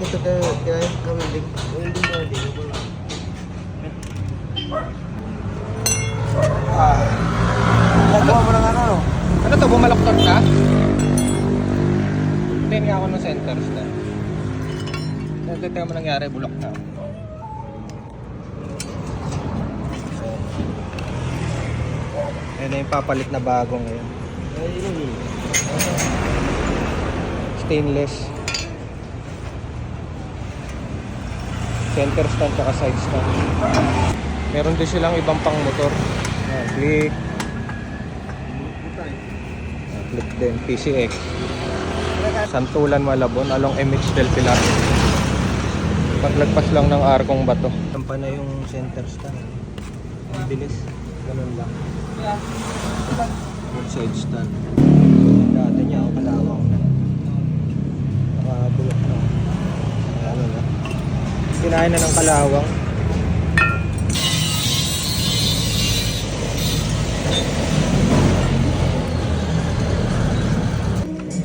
Ito tayo, kaya ka-welding. Welding welding. Ah. Nagawa mo ng ano, no? Ano to, bumalaktot ka? Tingin nga ako ng centers na. Ito tingnan mo nangyari, bulok na. Ayun na yung papalit na bago ngayon. Stainless. Center stand tsaka side stand. Meron din silang ibang pang motor. Ah, click. Ah, click din. PCX. Santulan Malabon along MH del Pilar. Paglagpas lang ng arkong bato. Tampa na yung center stand. Ang bilis. Ganun lang. Yung side stand. Dati niya ako kalawang na. Nakabulok na. Ano na. Kinain na ng kalawang.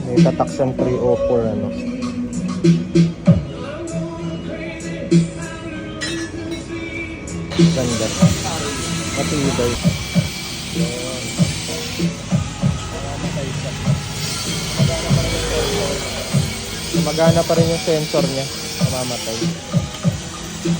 May tatak siyang 304 ano. Ganda. Matibay. Magana pa rin yung sensor niya. Mamamatay. Ayan,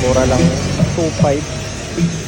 mura lang. 2.5.